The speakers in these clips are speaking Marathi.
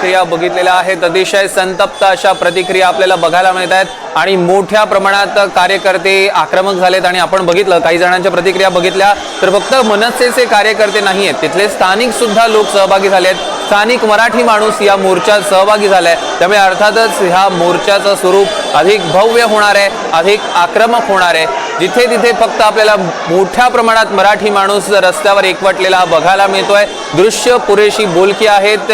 प्रतिक्रिया बघितलेल्या आहेत. अतिशय संतप्त अशा प्रतिक्रिया आपल्याला बघायला मिळत आहेत. आणि मोठ्या प्रमाणात कार्यकर्ते आक्रमक झालेत आणि आपण बघितलं काही जणांच्या प्रतिक्रिया बघितल्या तर फक्त मनसेचे कार्यकर्ते नाही आहेत. तिथले स्थानिक सुद्धा लोक सहभागी झाले आहेत. स्थानिक मराठी माणूस या मोर्चात सहभागी झालाय. त्यामुळे अर्थातच ह्या मोर्चाचं स्वरूप अधिक भव्य होणार आहे अधिक आक्रमक होणार आहे. जिथे तिथे फक्त आपल्याला मोठ्या प्रमाणात मराठी माणूस रस्त्यावर एकवटलेला बघायला मिळतोय. दृश्य पुरेशी बोलकी आहेत.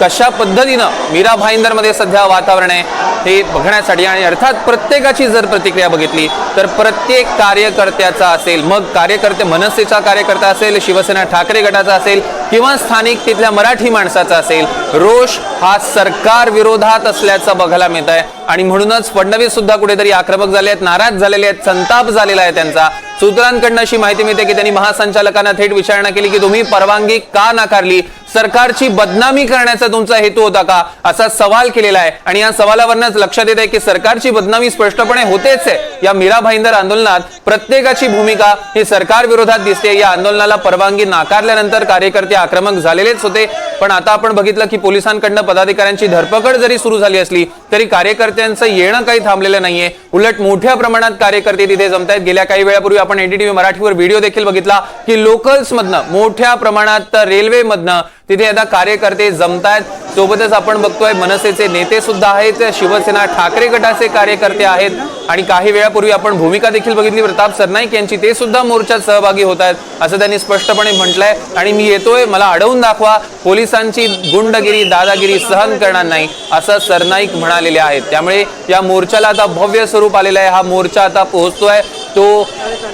कशा पद्धतीनं मीरा भाईंदरमध्ये सध्या वातावरण आहे हे बघण्यासाठी आणि अर्थात प्रत्येकाची जर प्रतिक्रिया बघितली तर प्रत्येक कार्यकर्त्याचा असेल मग कार्यकर्ते मनसेचा कार्यकर्ता असेल शिवसेना ठाकरे गटाचा असेल किंवा स्थानिक तिथल्या मराठी माणसाचा असेल रोष हा सरकार विरोधात असल्याचं बघायला मिळत आहे आणि म्हणूनच फडणवीस सुद्धा कुठेतरी आक्रमक झाले आहेत नाराज झालेले आहेत संताप झालेला आहे त्यांचा. सूत्रांकडनं अशी माहिती मिळते की त्यांनी महासंचालकांना थेट विचारणा केली की तुम्ही परवानगी का नाकारली? सरकारची बदनामी करण्याचा तुमचा हेतू होता का? असा सवाल केलेला आहे. आणि या सवालावरनच लक्षात येत आहे की सरकारची बदनामी स्पष्टपणे होतेच आहे. या मीरा भाईंदर आंदोलनात प्रत्येकाची भूमिका ही सरकार विरोधात दिसते. या आंदोलनाला परवानगी नाकारल्यानंतर कार्यकर्ते आक्रमक झालेलेच होते. पण आता आपण बघितलं की पोलिसांकडनं पदाधिकाऱ्यांची धरपकड जरी सुरू झाली असली तरी कार्यकर्त्यांचं येणं काही थांबलेलं नाहीये. उलट मोठ्या प्रमाणात कार्यकर्ते तिथे जमतायत. गेल्या काही वेळापूर्वी आपण एनडीटीव्ही मराठीवर व्हिडिओ देखील बघितला की लोकल्समधनं मोठ्या प्रमाणात रेल्वेमधनं तिथे आता कार्यकर्ते जमतायत. सोबतच आपण बघतोय मनसेचे नेते सुद्धा आहेत. शिवसेना ठाकरे गटाचे कार्यकर्ते आहेत. आणि काही वेळापूर्वी आपण भूमिका देखील बघितली. प्रताप सरनाईक यांची ते सुद्धा मोर्चात सहभागी होत आहेत असं त्यांनी स्पष्टपणे म्हटलंय. आणि मी येतोय मला अडवून दाखवा पोलिसांची गुंडगिरी दादागिरी सहन करणार नाही असं सरनाईक म्हणालेले आहेत. त्यामुळे या मोर्चाला आता भव्य स्वरूप आलेलं आहे. हा मोर्चा आता पोहोचतोय. तो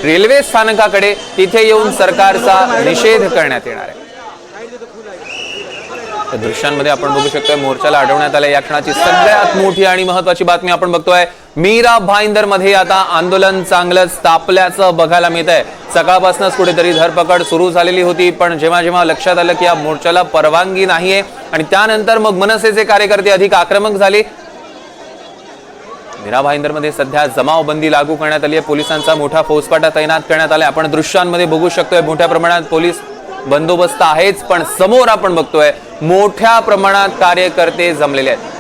रेल्वे स्थानकाकडे तिथे येऊन सरकारचा निषेध करण्यात येणार आहे. दृश्यांमध्ये आपण बघू शकतोय मोर्चाला अडवण्यात आलं या क्षणाची सगळ्यात मोठी आणि महत्वाची बातमी आपण बघतोय. मीरा भाईंदरमध्ये आता आंदोलन चांगलंच तापल्याचं बघायला मिळत आहे सकाळपासूनच कुठेतरी धरपकड सुरू झालेली होती पण जेव्हा जेव्हा लक्षात आलं की या मोर्चाला परवानगी नाहीये आणि त्यानंतर मग मनसेचे कार्यकर्ते अधिक आक्रमक झाले मीरा भाईंदरमध्ये सध्या जमावबंदी लागू करण्यात आली आहे. पोलिसांचा मोठा फौजपाटा तैनात करण्यात आलाय. आपण दृश्यांमध्ये बघू शकतोय मोठ्या प्रमाणात पोलीस बंदोबस्त आहेच पण समोर आपण बघतोय मोठ्या प्रमाणात कार्यकर्ते जमलेले आहेत.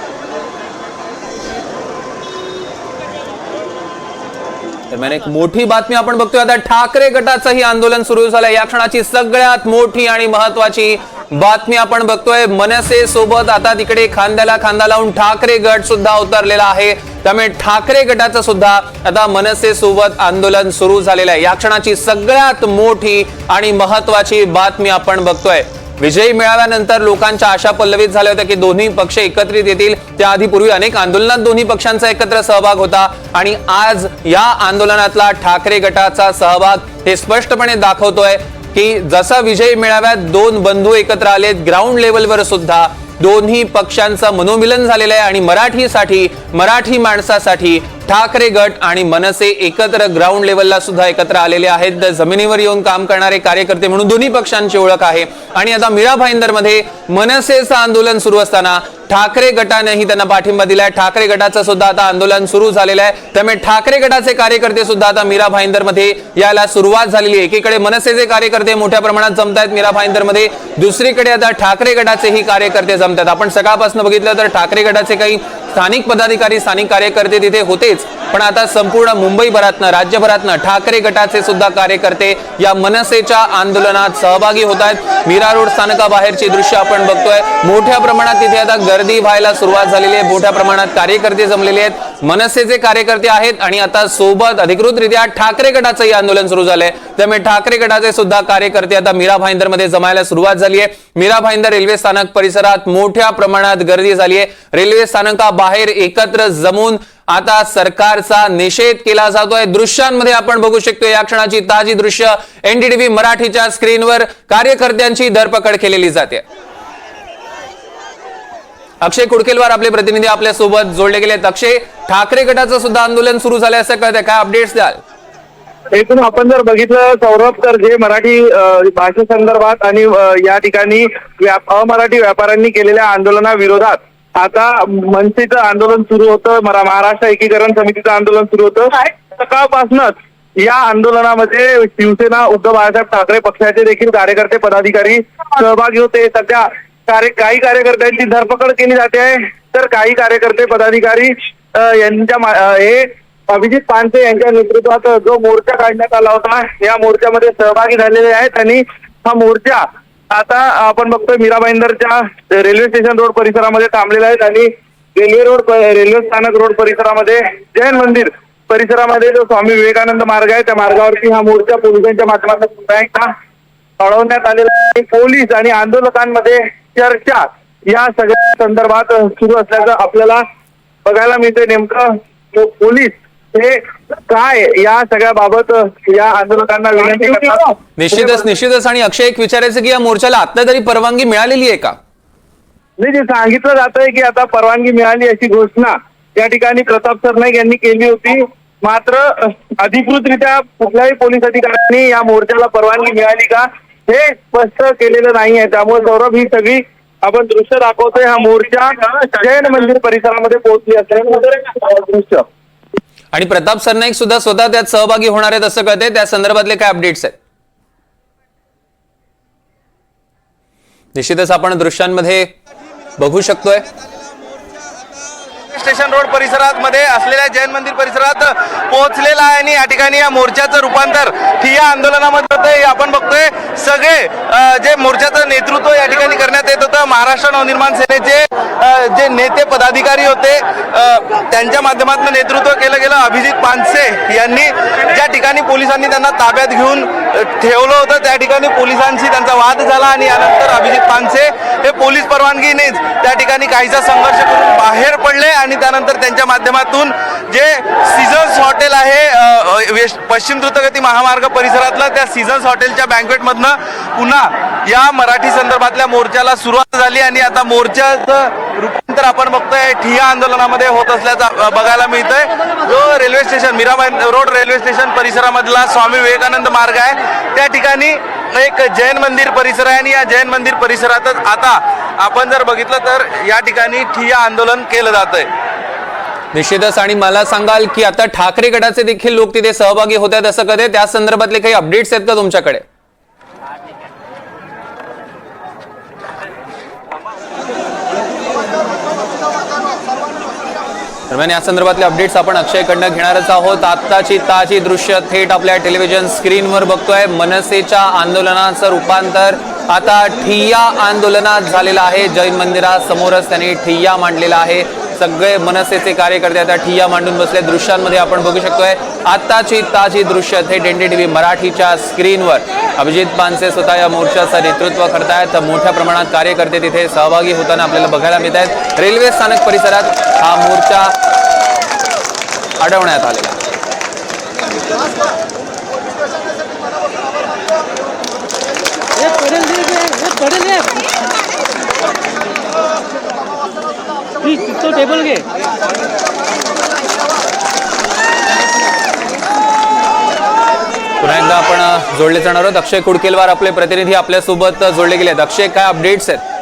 दरम्यान एक मोठी बातमी आपण बघतोय. आता ठाकरे गटाचंही आंदोलन सुरू झालंय. या क्षणाची सगळ्यात मोठी आणि महत्वाची बातमी आपण बघतोय मनसे सोबत आता तिकडे खांद्याला खांदा लावून ठाकरे गट सुद्धा उतरलेला आहे. त्यामुळे ठाकरे गटाचं सुद्धा आता मनसे सोबत आंदोलन सुरू झालेलं आहे. या क्षणाची सगळ्यात मोठी आणि महत्वाची बातमी आपण बघतोय. विजयी मिळाल्यानंतर लोकांच्या आशा पल्लवित झाल्या होत्या की दोन्ही पक्ष एकत्रित येतील. त्याआधी पूर्वी अनेक आंदोलनात दोन्ही पक्षांचा एकत्र सहभाग होता आणि आज या आंदोलनातला ठाकरे गटाचा सहभाग हे स्पष्टपणे दाखवतोय. की जसा विजय मेळाव्यात दोन बंधू एकत्र आलेत ग्राउंड लेवलवर सुद्धा दोन्ही पक्षांचं मनोमिलन झालेलं आहे आणि मराठीसाठी मराठी माणसासाठी ठाकरे गट आणि मनसे एकत्र ग्राउंड लेवलला सुद्धा एकत्र आलेले आहेत. जमिनीवर येऊन काम करणारे कार्यकर्ते म्हणून दोन्ही पक्षांची ओळख आहे. आणि आता मीरा भाईंदरमध्ये मनसेचं आंदोलन सुरू असताना ठाकरे गटानेही त्यांना पाठिंबा दिलाय. ठाकरे गटाचं सुद्धा आता आंदोलन सुरू झालेलं आहे. त्यामुळे ठाकरे गटाचे कार्यकर्ते सुद्धा आता मीरा भाईंदरमध्ये यायला सुरुवात झालेली आहे. एकीकडे मनसेचे कार्यकर्ते मोठ्या प्रमाणात जमत आहेत मीरा भाईंदरमध्ये. दुसरीकडे आता ठाकरे गटाचेही कार्यकर्ते जमतात. आपण सकाळपासून बघितलं तर ठाकरे गटाचे काही स्थानिक पदाधिकारी स्थानिक कार्यकर्ते तिथे होतेच. पण आता संपूर्ण मुंबईभरातनं राज्यभरातनं ठाकरे गटाचे सुद्धा कार्यकर्ते या मनसेच्या आंदोलनात सहभागी होत आहेत. मीरा रोड स्थानकाबाहेरची दृश्य आपण बघतोय. मोठ्या प्रमाणात तिथे आता गर्दी व्हायला सुरुवात झालेली आहे. मोठ्या प्रमाणात कार्यकर्ते जमलेले आहेत. मनसेचे कार्यकर्ते आहेत आणि आता सोबत अधिकृतरित्या ठाकरे गटाचंही आंदोलन सुरू झालंय. त्यामुळे ठाकरे गटाचे सुद्धा कार्यकर्ते आता मीरा भाईंदरमध्ये जमायला सुरुवात झाली आहे. मीरा भाईंदर रेल्वे स्थानक परिसरात मोठ्या प्रमाणात गर्दी झाली आहे. रेल्वे स्थानकाबाहेर एकत्र जमून आता सरकारचा निषेध केला जातोय. दृश्यांमध्ये आपण बघू शकतो या क्षणाची ताजी दृश्य एनडीटीव्ही मराठीच्या स्क्रीनवर कार्यकर्त्यांची धरपकड केलेली जाते. अक्षय कुडकेलवार आपले प्रतिनिधी आपल्यासोबत जोडले गेले आहेत अक्षय ठाकरे गटाचं सुद्धा आंदोलन सुरू झालंय असं कळतंय. काय अपडेट्स द्याल? एकूण आपण जर बघितलं सौरभ तर जे मराठी भाषेसंदर्भात आणि या ठिकाणी अमराठी व्यापाऱ्यांनी केलेल्या आंदोलनाविरोधात आता मनसेचं आंदोलन सुरू होतं. मरा- महाराष्ट्र एकीकरण समितीचं आंदोलन सुरू होतं. सकाळपासूनच या आंदोलनामध्ये शिवसेना उद्धव बाळासाहेब ठाकरे पक्षाचे देखील कार्यकर्ते पदाधिकारी सहभागी होते. सध्या कार्य काही कार्यकर्त्यांची धरपकड केली जाते. आहे तर काही कार्यकर्ते पदाधिकारी यांच्या हे अभिजित पानसे यांच्या नेतृत्वात जो मोर्चा काढण्यात आला होता या मोर्चामध्ये सहभागी झालेले आहेत आणि हा मोर्चा आता आपण बघतोय मीरा भाईंदरच्या रेल्वे स्टेशन रोड परिसरामध्ये थांबलेला आहेत आणि रेल्वे रोड रेल्वे स्थानक रोड परिसरामध्ये जैन मंदिर परिसरामध्ये जो स्वामी विवेकानंद मार्ग आहे त्या मार्गावरती हा मोर्चा पोलिसांच्या माध्यमातून पुन्हा एकदा अडवण्यात आलेला आहे. पोलीस आणि आंदोलकांमध्ये चर्चा या सगळ्या संदर्भात सुरू असल्याचं आपल्याला बघायला मिळते नेमकं पोलीस हे काय या सगळ्या बाबत या आंदोलकांना विनंती करतात? निश्चितच निश्चितच. आणि अक्षय एक विचारायचं की या मोर्चाला आता तरी परवानगी मिळालेली आहे का? नाही जे सांगितलं जात आहे की आता परवानगी मिळाली अशी घोषणा या ठिकाणी प्रताप सरनाईक यांनी केली होती. मात्र अधिकृतरित्या कुठल्याही पोलीस अधिकाऱ्यांनी या मोर्चाला परवानगी मिळाली का? हे स्पष्ट केलेलं नाही आहे त्यामुळे सौरभ ही सगळी आपण दृश्य दाखवतोय. हा मोर्चा जैन मंदिर परिसरामध्ये पोहोचली असल्याचं दृश्य. आणि प्रताप सरनाईक सुद्धा स्वतः त्यात सहभागी होणार आहेत असं कळतंय. त्या संदर्भातले काय अपडेट्स आहेत? निश्चितच आपण दृश्यांमध्ये बघू शकतोय. स्टेशन रोड परिसरात मध्ये असलेल्या जैन मंदिर परिसरात पोहोचलेला आहे आणि या ठिकाणी या मोर्चाचं रूपांतर ठिय्या आंदोलनामध्ये होतं हे आपण जे मोर्चाचं नेतृत्व या ठिकाणी करण्यात येत होतं. महाराष्ट्र नवनिर्माण सेनेचे जे नेते पदाधिकारी होते त्यांच्या माध्यमातून नेतृत्व केलं गेलं. अभिजित पानसे यांनी ज्या ठिकाणी पोलिसांनी त्यांना ताब्यात घेऊन ठेवलं होतं त्या ठिकाणी पोलिसांशी त्यांचा वाद झाला आणि यानंतर अभिजित पानसे हे पोलीस परवानगीनेच त्या ठिकाणी काहीसा संघर्ष करून बाहेर पडले आणि त्यानंतर त्यांच्या माध्यमातून जे सीझन्स हॉटेल आहे वेस्ट पश्चिम द्रुतगती महामार्ग परिसरातलं त्या सीझन्स हॉटेलच्या बँकवेटमधनं पुन्हा या मराठी संदर्भातल्या मोर्चाला सुरुवात झाली आणि आता मोर्चाचं रूपांतर आपण बघतोय. ठिया आंदोलनामध्ये होत असल्याचं बघायला मिळतंय. जो railway station Mirabai road railway station परिसरामधला Swami Vivekananda मार्ग आहे. त्या ठिकाणी एक जैन मंदिर परिसर आहे आणि या जैन मंदिर परिसरातच आता आपण जर बघितलं तर या ठिकाणी ठिया आंदोलन केलं जात आहे निश्चितच आणि मला सांगाल की आता ठाकरे गटाचे देखील लोक तिथे सहभागी होत आहेत असं कधी त्या संदर्भातले काही अपडेट्स आहेत का तुमच्याकडे? दरम्यान या संदर्भातले अपडेट्स आपण अक्षयकडनं घेणारच आहोत. आत्ताची ताजी दृश्य थेट आपल्या टेलिव्हिजन स्क्रीनवर बघतोय. मनसेच्या आंदोलनाचं रूपांतर. आता ठिय्या आंदोलनात झालेलं आहे. जैन मंदिरासमोरच त्यांनी ठिय्या मांडलेला आहे. सगळे मनसेचे कार्यकर्ते आता ठिय्या मांडून बसले. दृश्यांमध्ये आपण बघू शकतोय. आत्ताची ताजी दृश्य थेट एन डी टी व्ही मराठीच्या स्क्रीनवर अभिजित पानसे स्वतः या मोर्चाचं नेतृत्व करतायत. मोठ्या प्रमाणात कार्यकर्ते तिथे सहभागी होताना आपल्याला बघायला मिळत आहेत रेल्वे स्थानक परिसरात हा मोर्चा अडवण्यात आलेला टेबल घे. पुन्हा एकदा आपण जोडले जाणार आहोत. अक्षय कुडकेलवार आपले प्रतिनिधी आपल्यासोबत जोडले गेले आहेत अक्षय काय अपडेट्स आहेत?